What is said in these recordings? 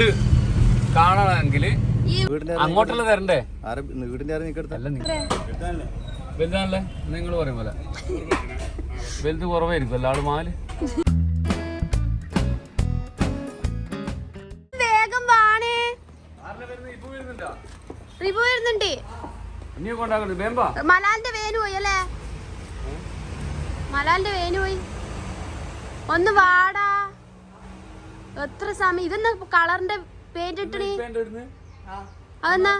വീട് കാണണമെങ്കിൽ അങ്ങോട്ടല്ല തരണ്ടേ? ആരെ വീടിന്റെ വലുതാണല്ലേ? നിങ്ങൾ പറയും പോലെ. വലുത് കുറവായിരിക്കും എല്ലാവരും മാൽ. വേഗം വാണേ. റിവ്യൂ വരുന്നുണ്ട്? ഇനി കൊണ്ടാക്കണ്ട മലാലിന്റെ വേനു പോയി അല്ലേ? മലാലിന്റെ വേനു പോയി. ഒന്ന് വാടാ. എത്ര സമയം? ഇതെന്നാ കളറിന്റെ പെയിന്റ് ഇട്ടണി? അതെന്നാ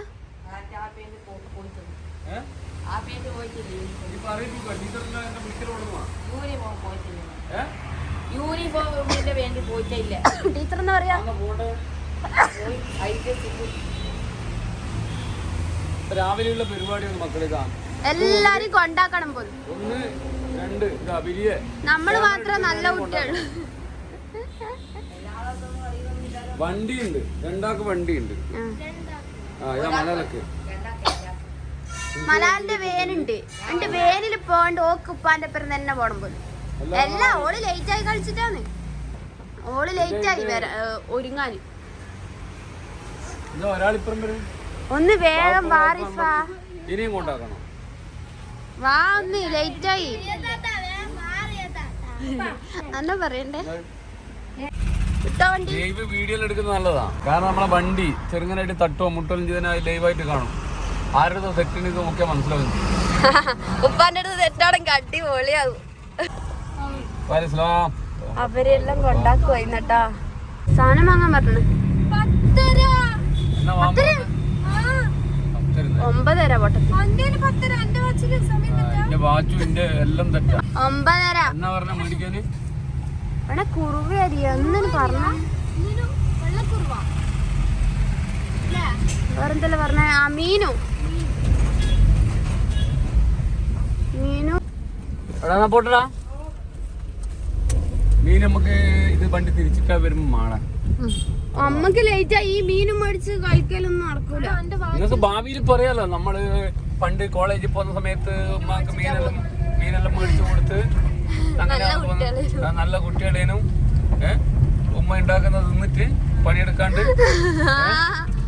യൂണിഫോമിന്റെ വേണ്ടി പോയിട്ടില്ല? ടീച്ചർ എന്താ പറയാ? രാവിലെയുള്ള പരിപാടിയാണ് മക്കളെ എല്ലാരും കൊണ്ടാക്കണം പോലും. ഒന്ന് രണ്ട് ഇതാ വലിയ നമ്മൾ മാത്രം നല്ല കുട്ടികൾ വണ്ടിയുണ്ട്. രണ്ടാൾക്ക് വണ്ടി ഉണ്ട് ആ ഇതാ മലയാളക്ക്. മലാലിന്റെ വേനുണ്ട് എന്റെ വേനിൽ പോകണ്ട് ഓക്ക് ഉപ്പാന്റെ പേര് തന്നെ പോണം പോലും. അല്ല ഓൾ ലേറ്റ് ആയി കളിച്ചിട്ടാണ്. ഓൾ ലേറ്റ് ആയി വരാ വരും. ഒന്ന് വേഗം വാറിഫാ ഇനിയും കൊണ്ടാക്കണം വാ ഒന്ന് ലേറ്റ് ആയി. അന്ന പറയണ്ടേ? വണ്ടി ലൈവ് വീഡിയോയിൽ എടുക്കുന്നത് നല്ലതാ. കാരണം നമ്മളെ വണ്ടി ചെറുങ്ങനായിട്ട് തട്ടോ മുട്ടോ ചെയ്തതിനായി ലൈവായിട്ട് കാണും. ആരുടെ തെറ്റിന് ഇത് നോക്കിയാൽ മനസ്സിലാവും ഉപ്പാന്റെ അടുത്ത് തെറ്റാണെങ്കിൽ അടിപൊളിയാകും ഇസ്ലാം അവരെല്ലാം കൊണ്ടാക്കുവായിന്നട്ടാ സാധനം വാങ്ങാൻ പറഞ്ഞു? ഒമ്പതര ഒമ്പതര. എന്നാ പറഞ്ഞ മേടിക്കാന്? ഇവിടെ കുറുവ അരി ഒന്നും പറഞ്ഞ. വേറെന്തല്ല പറഞ്ഞ? ആ മീനു. മീനു. പോട്ടടാ. മീൻ നമുക്ക് ഇത് വണ്ടി തിരിച്ചിട്ടാ വരുമ്പോ മാടാൻ അമ്മയ്ക്ക് ലേറ്റ് ആയി. ഈ മീനും മേടിച്ച് കഴിക്കലൊന്നും നടക്കൂല. നിങ്ങൾക്ക് ഭാവിയിൽ പറയാലോ നമ്മൾ പണ്ട് കോളേജിൽ പോകുന്ന സമയത്ത് മീനെല്ലാം മീനെല്ലാം മേടിച്ചു കൊടുത്ത് അങ്ങനെ നല്ല കുട്ടികളേനും. ഉമ്മ ഉണ്ടാക്കുന്നത് തിന്നിട്ട് പണിയെടുക്കാണ്ട്?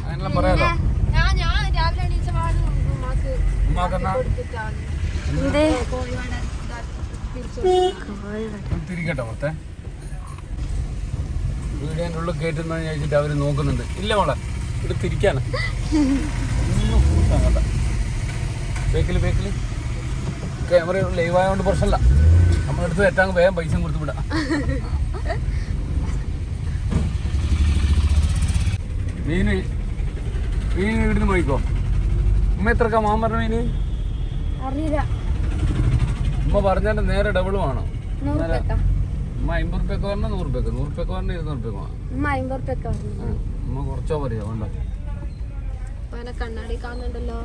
അങ്ങനെല്ലാം പറയാലോ? ഉമ്മാക്കെന്നാ ഇത് തിരിക്കട്ടെ പുറത്തെ? വീടിന്റെ ഉള്ളിൽ കയറ്റുന്ന ചോദിച്ചിട്ട് അവർ നോക്കുന്നുണ്ട്. ഇല്ല മോളെ ഇവിടെ തിരിക്കാന. ബേക്കിൽ ബേക്കിൽ ക്യാമറ ലൈവ് ആയതുകൊണ്ട് പ്രശ്നമില്ല നമ്മളെടുത്ത് തെറ്റാങ് വേഗം പൈസ കൊടുത്ത് വിടാം. മീന് മീൻ ഇവിടുന്ന് പോയിക്കോ ഉമ്മ എത്രക്കാ? മാൻ പറഞ്ഞ മീന്? ഉമ്മ പറഞ്ഞാൽ നേരെ ഡബിൾ വേണം. ഉമ്മ അമ്പത് റുപ്യക്ക് പറഞ്ഞ നൂറ് റുപ്യക്ക് നൂറ് റുപ്യക്ക് പറഞ്ഞ. ഇരുന്നൂറ് റുപ്യക്ക് വേണം ഉമ്മ കുറച്ചോ പറയാ വേണ്ട. കണ്ണാടി കാണുന്നുണ്ടല്ലോ.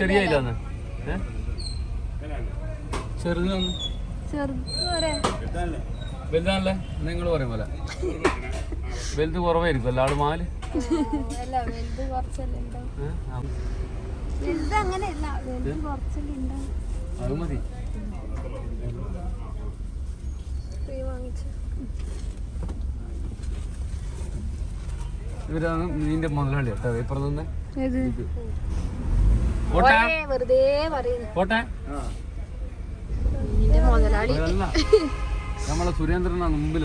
ചെറിയ അതിലാന്ന് ഏ? ചെറുതാണ് വലുതാണല്ലേ? നിങ്ങൾ പറയും പോലെ. വലുത് കുറവായിരിക്കും അല്ല? ആൾ മാൽ? അത് മതി. ഇവരാണ് നിന്റെ മുതലാളി കേട്ടോ. ഇപ്പുറത്തുനിന്ന് ഏത്? പോട്ടെ. വെറുതെ പറയുന്നു. പോട്ടെ. മുതലാളി. നമ്മളെ സുരേന്ദ്രൻ മുമ്പിൽ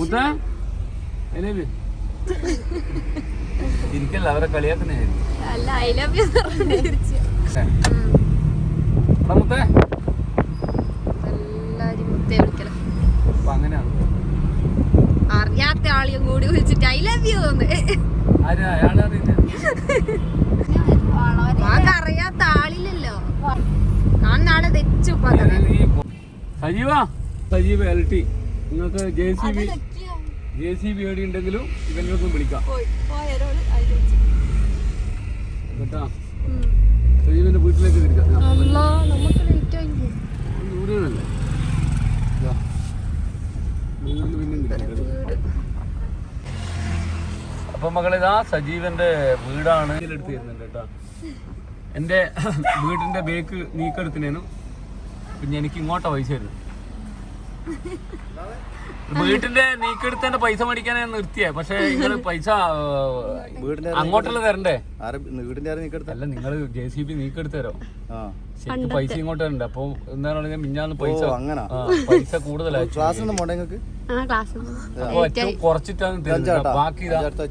മുത്ത ഇരിക്കല്ല അവരെ കളിയാക്കുന്നേ? അല്ല ഐ ലവ് യു മുത്തേ. അറിയാത്ത ആളെയും കൂടി വിളിച്ചിട്ട് ഐ ലവ് യു എന്ന്. അറിയാത്ത തെച്ചു സജീവ സജീവാ? സജീവ് എൽ ടി നിങ്ങൾക്ക് J C B J C B എവിടെ ഉണ്ടെങ്കിലും ഇവനൊന്നും വിളിക്കാം. കേട്ടാ? സജീവന്റെ വീട്ടിലേക്ക് തിരിക്കാം. അപ്പൊ മകളിതാ സജീവന്റെ വീടാണ്. എടുത്ത് തരുന്നുണ്ട് കേട്ടോ. എന്റെ വീടിന്റെ ബേക്ക് നീക്കെടുത്തിനേനു പിന്നെ എനിക്ക് ഇങ്ങോട്ടാ പൈസ വരുന്നത് വീട്ടിന്റെ നീക്കെടുത്തതിന്റെ പൈസ മേടിക്കാനേ നിർത്തിയേ. പക്ഷെ നിങ്ങൾ പൈസ അങ്ങോട്ടുള്ള തരണ്ടേ? ആരെ വീടിന്റെ ആരും നിൽക്കെടുത്ത അല്ല നിങ്ങൾ ജെ സി ബി നീക്കെടുത്ത് തരോ? ആ. ശരിക്കും പൈസ ഇങ്ങോട്ട് തരണ്ട? അപ്പൊ പറഞ്ഞാൽ മിഞ്ഞാന്ന് പൈസ ഓ അങ്ങനാ പൈസ കൂടുതലായി. കുറച്ചിട്ടാണ് തരുന്നത്. ബാക്കി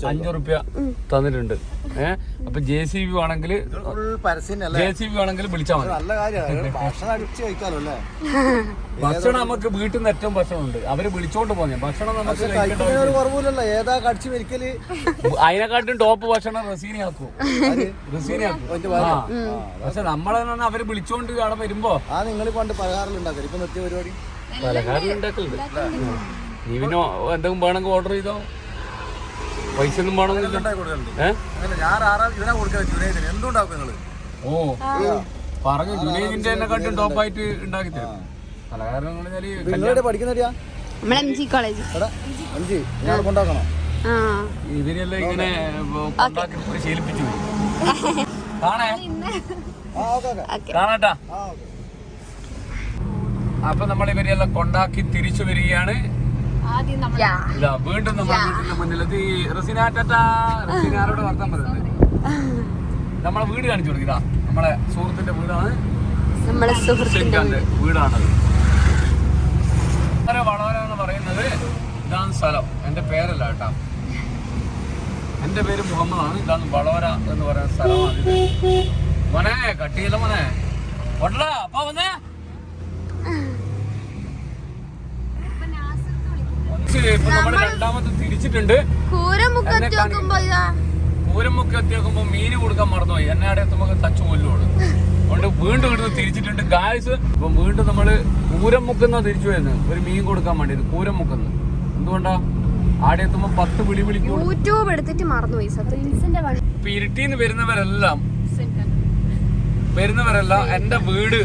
അഞ്ചു റുപ്യ തന്നിട്ടുണ്ട്. ഏഹ് അപ്പൊ ജെ സി ബി വേണമെങ്കിൽ ജെ സി ബി വേണമെങ്കിൽ വിളിച്ചാൽ മതി. നല്ല കാര്യമാണ്. ഭക്ഷണം നമുക്ക് വീട്ടിൽ നിന്ന് ഏറ്റവും ഭക്ഷണമുണ്ട് അവർ വിളിച്ചോണ്ട് പോന്നെ. ഭക്ഷണം നമുക്ക് ഏതാ കടിച്ചു മരിക്കൽ? അതിനെക്കാട്ടും ടോപ്പ് ഭക്ഷണം റസീനി ആക്കും? റസീനി ആക്കും. പക്ഷെ നമ്മളെ തന്നെ അവർ വിളിച്ചോണ്ട് അവിടെ വരുമ്പോ ആ നിങ്ങൾ പണ്ട് പലഹാരം ഇപ്പൊ നിർത്തിയ പരിപാടി? പലഹാരം ഉണ്ടാക്കലുണ്ട്. നീ പിന്നെ എന്തെങ്കിലും വേണമെങ്കിൽ ഓർഡർ ചെയ്തോ? പൈസ ഒന്നും വേണമെന്നില്ല ഓ പറഞ്ഞു ജുനൈദിന്റെ എന്നെക്കാട്ടും ടോപ്പായിട്ട് ഉണ്ടാക്കി തരും. എം ജി കോളേജ് എടാ അഞ്ച് ഞാൻ കൊണ്ടാക്കണോ? ആ. ഇവരെല്ലാം ഇങ്ങനെ ഉണ്ടാക്കി ശീലിപ്പിച്ചു. കാണേ? ആ ഓക്കെ ഓക്കെ. ഓക്കെ. കാണാട്ടാ. അപ്പൊ നമ്മൾ ഇവരെല്ലാം കൊണ്ടാക്കി തിരിച്ചു വരികയാണ്. ഇതാ വീണ്ടും നമ്മുടെ വീടിന്റെ മുന്നിലെത്തി. റസീന ടാറ്റാ. റസീന വർത്താൻ പറയുന്നത് നമ്മളെ വീട് കാണിച്ചു കൊടുക്കുക നമ്മളെ സുഹൃത്തിന്റെ വീടാണ്. നമ്മളെ സുഹൃത്തിന്റെ വീടാണത്. വളരെ വളരെ എന്ന് പറയുന്നത് ഇതാണ് സ്ഥലം. എന്റെ പേരല്ല കേട്ടാ എന്റെ പേര് മുഹമ്മദാണ്. ഇതാണ് വളവര എന്ന് പറയുന്ന സ്ഥലമാണ് ഇത്. മോനെ കട്ടിയില്ല മോനെ? ഒട്ടടാ അപ്പൊ വന്നേ. ഇപ്പൊ തിരിച്ചിട്ടുണ്ട്. കൂരമുഖത്ത് നോക്കുമ്പോ മീന് കൊടുക്കാൻ മറന്നുപോയി എന്നെ അവിടെ എത്തുമ്പോ തച്ചു കൊല്ലുള്ളൂ അതുകൊണ്ട് വീണ്ടും ഇവിടുന്ന് തിരിച്ചിട്ടുണ്ട്. ഗായ്സ് ഇപ്പൊ വീണ്ടും നമ്മൾ പൂരം മുക്കുന്ന തിരിച്ചു വരുന്നത് ഒരു മീൻ കൊടുക്കാൻ വേണ്ടിയത് പൂരം മുക്കുന്ന എന്തുകൊണ്ടാ? ആടെ എത്തുമ്പോ പത്ത് വിളി വിളിക്കും. യൂട്യൂബ് എടുത്തിട്ട് മറന്നുപോയി സത്യത്തിൽ ഇപ്പൊ ഇരുട്ടിന്ന് വരുന്നവരെല്ലാം വരുന്നവരെല്ലാം എന്റെ വീട്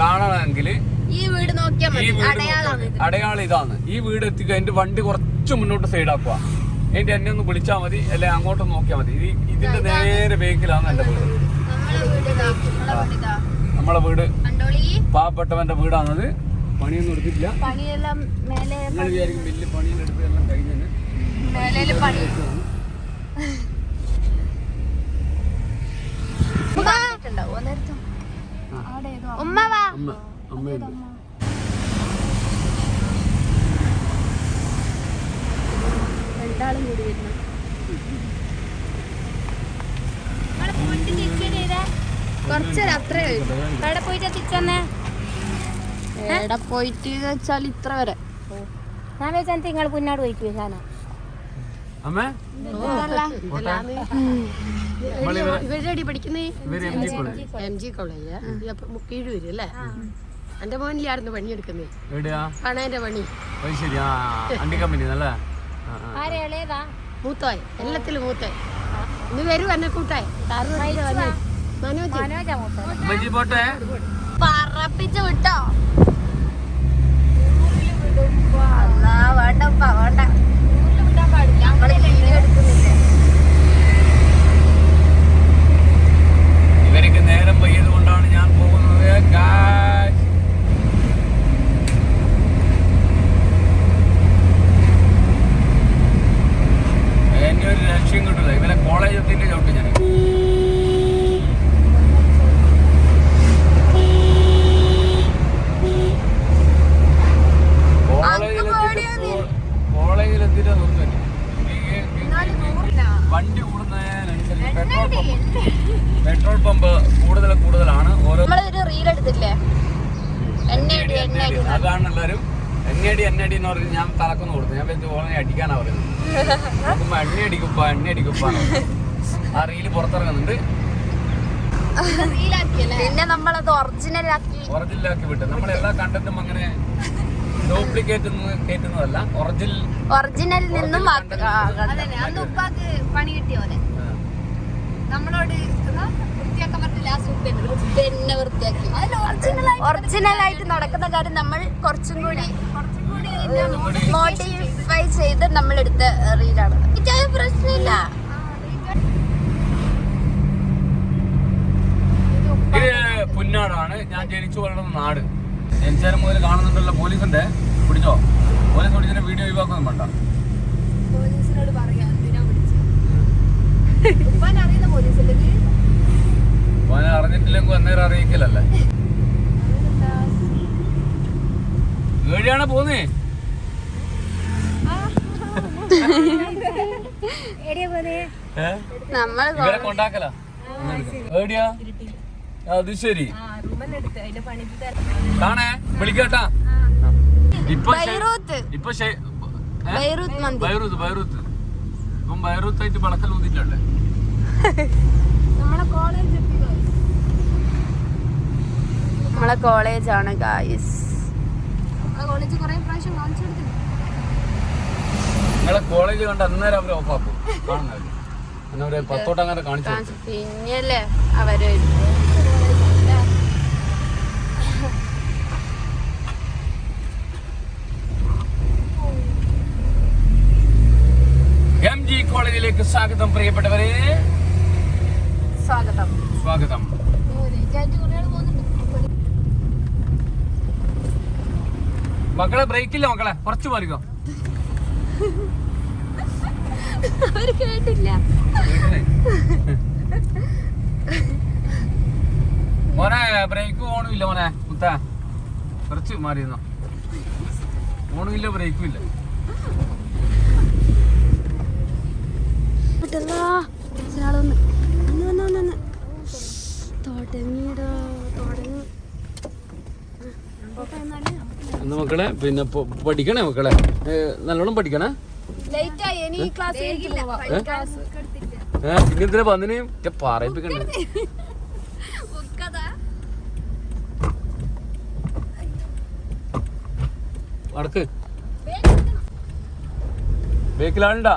കാണണമെങ്കിൽ ഈ വീട് ഈ വീട് അടയാളം ഇതാണ്. ഈ വീട് എത്തിക്കുക എന്റെ വണ്ടി കുറച്ച് മുന്നോട്ട് സൈഡ് ആക്കുക. എന്റെ എന്നെ ഒന്ന് വിളിച്ചാൽ മതി അല്ലെ അങ്ങോട്ട് നോക്കിയാൽ മതി. ഇതിന്റെ നേരെ ബേക്കിലാണ് എന്റെ വീട്. നമ്മളെ വീട് പാവപ്പെട്ടവന്റെ വീടാണത്. പണിയൊന്നും എടുത്തിട്ടില്ല. നിങ്ങൾ വിചാരിക്കും വലിയ പണിയെല്ലാം എടുത്ത് എല്ലാം കഴിഞ്ഞു ഉമ്മ. വാ. അമ്മ അമ്മയുണ്ട് രണ്ടാളും കൂടി വരുന്നു. കുറച്ചേരം അത്രേ എവിടെ പോയിട്ട് തിരിച്ചെന്നേ? എവിടെ പോയിട്ട് വെച്ചാൽ ഇത്ര വരെ. ഞാൻ വെച്ചാൽ നിങ്ങൾ പോയിട്ട് ഇവരുടെ എം ജി കോളേജ് അല്ലേ? എന്റെ മോനിലായിരുന്നു പണിയെടുക്കുന്നേ. പണേന്റെ പണി. ശരി. ആ അണ്ടി കമ്പനി അല്ലേ ആ, ആ. ആരെ ഇളയതാ? മൂത്തോയ്. എല്ലാത്തിലും മൂത്തോയ്. ഇന്ന് വരും എന്നെ കൂട്ടായി മനോജ് പോട്ടെ. പറപ്പിച്ച് വിട്ടോ. വേണ്ടപ്പ, വേണ്ട. ഇവർക്ക് നേരം വയ്യത് കൊണ്ടാണ് ഞാൻ പോകുന്നത്. Guys. എന്നെ ഒരു ലക്ഷ്യം കിട്ടില്ല ഇവരെ കോളേജ് എത്തിയിട്ട് ചവിട്ടി ഞാൻ കോളേജിലെത്തിയിട്ട് നിർത്തുന്നു വണ്ടി കൂടുന്നതിനനുസരിച്ച് പെട്രോൾ പമ്പ്. പെട്രോൾ പമ്പ് കൂടുതൽ കൂടുതലാണ്. ഓരോ നമ്മളൊരു റീൽ എടുത്തില്ലേ എണ്ണയടി എണ്ണയടി അതാണ് എല്ലാവരും എണ്ണയടി എണ്ണയടി എന്ന് പറഞ്ഞ് ഞാൻ തലക്കൊന്ന് കൊടുത്തു. ഞാൻ വെച്ച് ഓളെ അടിക്കാനാ പറയുന്നത്. എണ്ണ അടിക്കുപ്പ എണ്ണ അടിക്കുപ്പ ആ റീൽ പുറത്തിറങ്ങുന്നുണ്ട്. പിന്നെ നമ്മളത് ഒറിജിനൽ ആക്കി. ഒറിജിനലാക്കി വിട്ടു. നമ്മൾ എല്ലാ കണ്ടന്റും അങ്ങനെ ഡ്യൂപ്ലിക്കേറ്റ് കേറ്റുന്നതല്ല. ഒറിജിനൽ ഒറിജിനൽ നിന്നും പണി കിട്ടിയ പോലെ. നമ്മളോട് വൃത്തിയാക്കാൻ പറ്റില്ല ആ സുഖം പിന്നെ വൃത്തിയാക്കി. ഒറിജിനൽ ആയിട്ട് നടക്കുന്ന കാര്യം നമ്മൾ കുറച്ചും കൂടി മോഡിഫൈ ചെയ്ത് നമ്മൾ എടുത്ത റീലാണ് പ്രശ്നമില്ല. ഇത് പുന്നാടാണ്. ഞാൻ ജനിച്ചു വളർന്ന നാട്. ജനിച്ചാലും മുതൽ കാണുന്നുണ്ടല്ലോ പോലീസിന്റെ. പിടിച്ചോ? പോലീസ് പിടിച്ചതിന്റെ വീഡിയോ ഒഴിവാക്കുന്നുണ്ടോ വേണ്ട ഉപ്പാൻ അറിഞ്ഞിട്ടില്ലെങ്കിൽ അന്നേരം അറിയിക്കലല്ലേ? ഏടിയാണ് പോന്നേ? ഏ? നമ്മൾ ഇവരെ കൊണ്ടാക്കല. ഏടിയാ അത് ശരി. കാണേ വിളിക്കട്ടാ. ഇപ്പൊ ഇപ്പൊ? Beirut Beirut. വളക്കൽ ഊതിട്ടല്ലേ നമ്മളെ കോളേജ് കോളേജാണ് ഗായ്സ് കുറെ പ്രാവശ്യം കാണിച്ചു കൊടുത്തിട്ടുണ്ട് നിങ്ങളെ കോളേജ് കണ്ട അന്നേരം അവർ ഓഫാക്കും കാണുന്നവര്. എന്നാ ഒരു പത്തോട്ട് അങ്ങനെ കാണിച്ചു. പിന്നല്ലേ അവർ കോളേജിലേക്ക് സ്വാഗതം പ്രിയപ്പെട്ടവരെ. സ്വാഗതം. സ്വാഗതം. മക്കളെ ബ്രേക്കില്ല മക്കളെ. കുറച്ച് മാറിക്കോ അവർ കേട്ടില്ല. മോനെ ബ്രേക്ക് ഓണുമില്ല മോനെ. മുത്ത കുറച്ച് മാറിയിരുന്നോ? ഓണില്ല ബ്രേക്കും ഇല്ല. ഒരാളൊന്ന് ഒന്ന് വന്ന് വന്ന് വന്ന് തുടങ്ങിയടോ തുടങ്ങി. എന്നാ മക്കളെ? പിന്നെ പഠിക്കണേ മക്കളെ? നല്ലോണം പഠിക്കണേ? ഇങ്ങനത്തെ വന്നിന് പറയിപ്പിക്കണ്ടേ? അടക്ക് ബേക്കിലാളുണ്ടാ